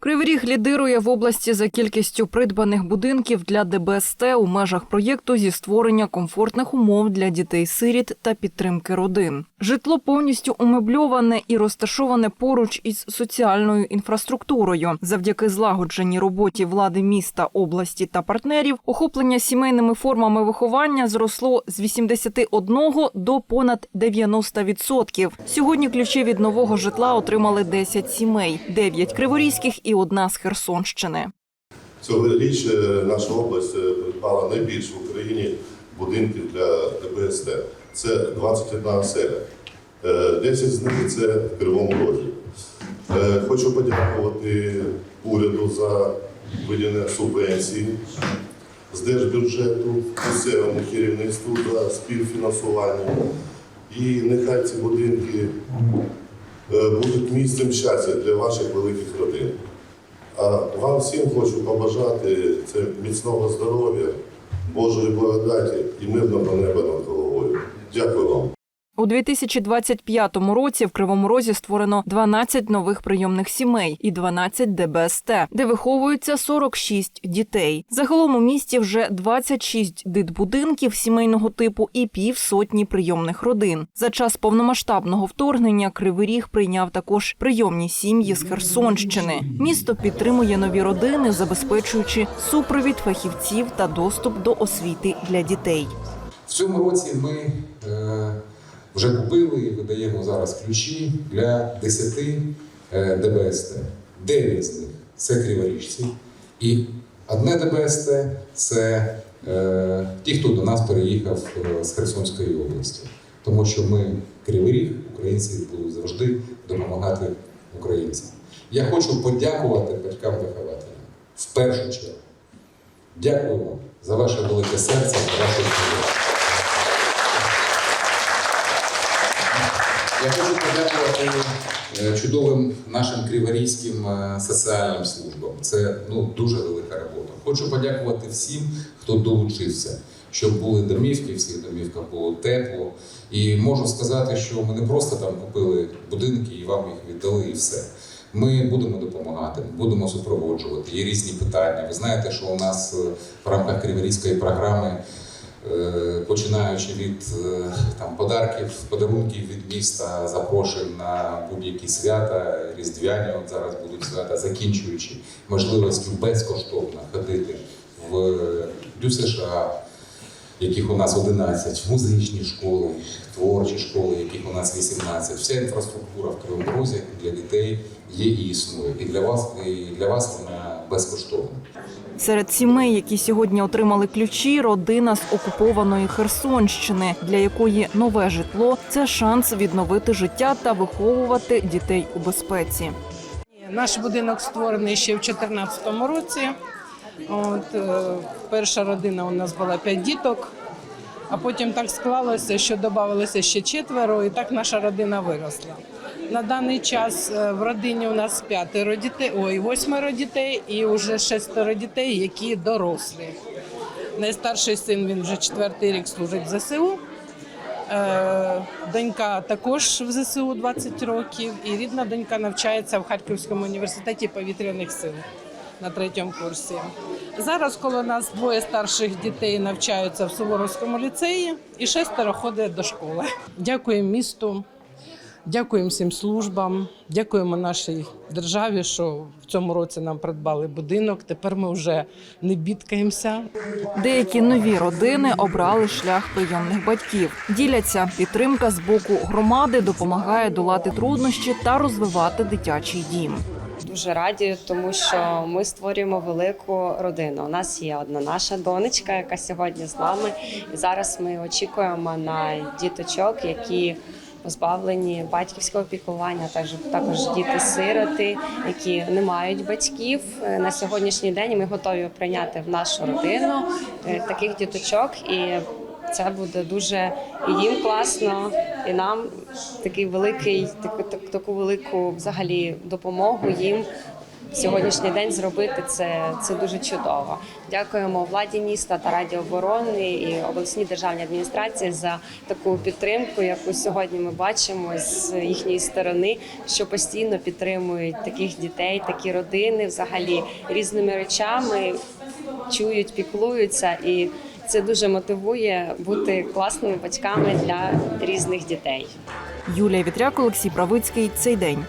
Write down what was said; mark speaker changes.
Speaker 1: Кривий лідирує в області за кількістю придбаних будинків для ДБСТ у межах проєкту зі створення комфортних умов для дітей-сиріт та підтримки родин. Житло повністю умебльоване і розташоване поруч із соціальною інфраструктурою. Завдяки злагодженій роботі влади міста, області та партнерів, охоплення сімейними формами виховання зросло з 81 до понад 90%. Сьогодні ключі від нового житла отримали 10 сімей, 9 криворізьких і одна з Херсонщини.
Speaker 2: Цьогоріч е, наша область е, придбала найбільше в Україні будинків для ДБСТ. Це 21 оселя. Е, 10 з них це в Кривому Розі. Е, Хочу подякувати уряду за виділення субвенції з держбюджету, місцевому керівництву за співфінансування. І нехай ці будинки е, будуть місцем щастя для ваших великих родин. А вам всім хочу побажати це міцного здоров'я, Божої благодаті і мирного неба над головою. Дякую вам.
Speaker 1: У 2025 році в Кривому Розі створено 12 нових прийомних сімей і 12 ДБСТ, де виховується 46 дітей. Загалом у місті вже 26 дитбудинків сімейного типу і півсотні прийомних родин. За час повномасштабного вторгнення Кривий Ріг прийняв також прийомні сім'ї з Херсонщини. Місто підтримує нові родини, забезпечуючи супровід фахівців та доступ до освіти для дітей.
Speaker 3: В цьому році ми е, вже купили і видаємо зараз ключі для 10 е, ДБСТ. 9 з них це криворіжці. І одне ДБСТ це е, ті, хто до нас переїхав е, з Херсонської області. Тому що ми Кривий Ріг, українці будуть завжди допомагати українцям. Я хочу подякувати батькам-вихователям в першу чергу. Дякую вам за ваше велике серце, за вашу силу. Я хочу подякувати е, чудовим нашим криворізьким е, соціальним службам. Це ну, дуже велика робота. Хочу подякувати всім, хто долучився, щоб були домівки, всіх домівках було тепло. І можу сказати, що ми не просто там купили будинки і вам їх віддали, і все. Ми будемо допомагати, будемо супроводжувати. Є різні питання. Ви знаєте, що у нас е, в рамках Криворізької програми починаючи від е, там подарків, подарунків від міста, запрошень на будь-які свята, різдвяні от зараз будуть свята, закінчуючи можливістю безкоштовно ходити в ДЮСШ, яких у нас 11, музичні школи, творчі школи, яких у нас 18. Вся інфраструктура в Кривому Розі для дітей є і існує. І для вас, і для вас вона безкоштовна.
Speaker 1: Серед сімей, які сьогодні отримали ключі, родина з окупованої Херсонщини, для якої нове житло це шанс відновити життя та виховувати дітей у безпеці.
Speaker 4: Наш будинок створений ще в 2014 році. От, е, перша родина у нас була п'ять діток, а потім так склалося, що додавалося ще четверо, і так наша родина виросла. На даний час е, в родині у нас п'ятеро дітей, ой, восьмеро дітей і вже шестеро дітей, які дорослі. Найстарший син він вже четвертий рік служить в ЗСУ. Е, Донька також в ЗСУ 20 років, і рідна донька навчається в Харківському університеті повітряних сил на третьому курсі. Зараз коло нас двоє старших дітей навчаються в Суворовському ліцеї, і шестеро ходить до школи. Дякуємо місту, дякуємо всім службам, дякуємо нашій державі, що в цьому році нам придбали будинок. Тепер ми вже не бідкаємося,
Speaker 1: Деякі нові родини обрали шлях прийомних батьків. Діляться підтримка з боку громади допомагає долати труднощі та розвивати дитячий дім.
Speaker 5: Дуже раді, тому що ми створюємо велику родину. У нас є одна наша донечка, яка сьогодні з нами. І зараз ми очікуємо на діточок, які позбавлені батьківського піклування, також також діти-сироти, які не мають батьків. Е, На сьогоднішній день ми готові прийняти в нашу родину е, таких діточок і. Це буде дуже і їм класно, і нам такий великий, таку, так- таку велику взагалі допомогу їм сьогоднішній день зробити це, це дуже чудово. Дякуємо владі міста та Раді оборони і обласній державній адміністрації за таку підтримку, яку сьогодні ми бачимо з їхньої сторони, що постійно підтримують таких дітей, такі родини, взагалі різними речами чують, піклуються, і це дуже мотивує бути класними батьками для різних дітей.
Speaker 1: Юлія Вітряк, Олексій Правицький. Цей день.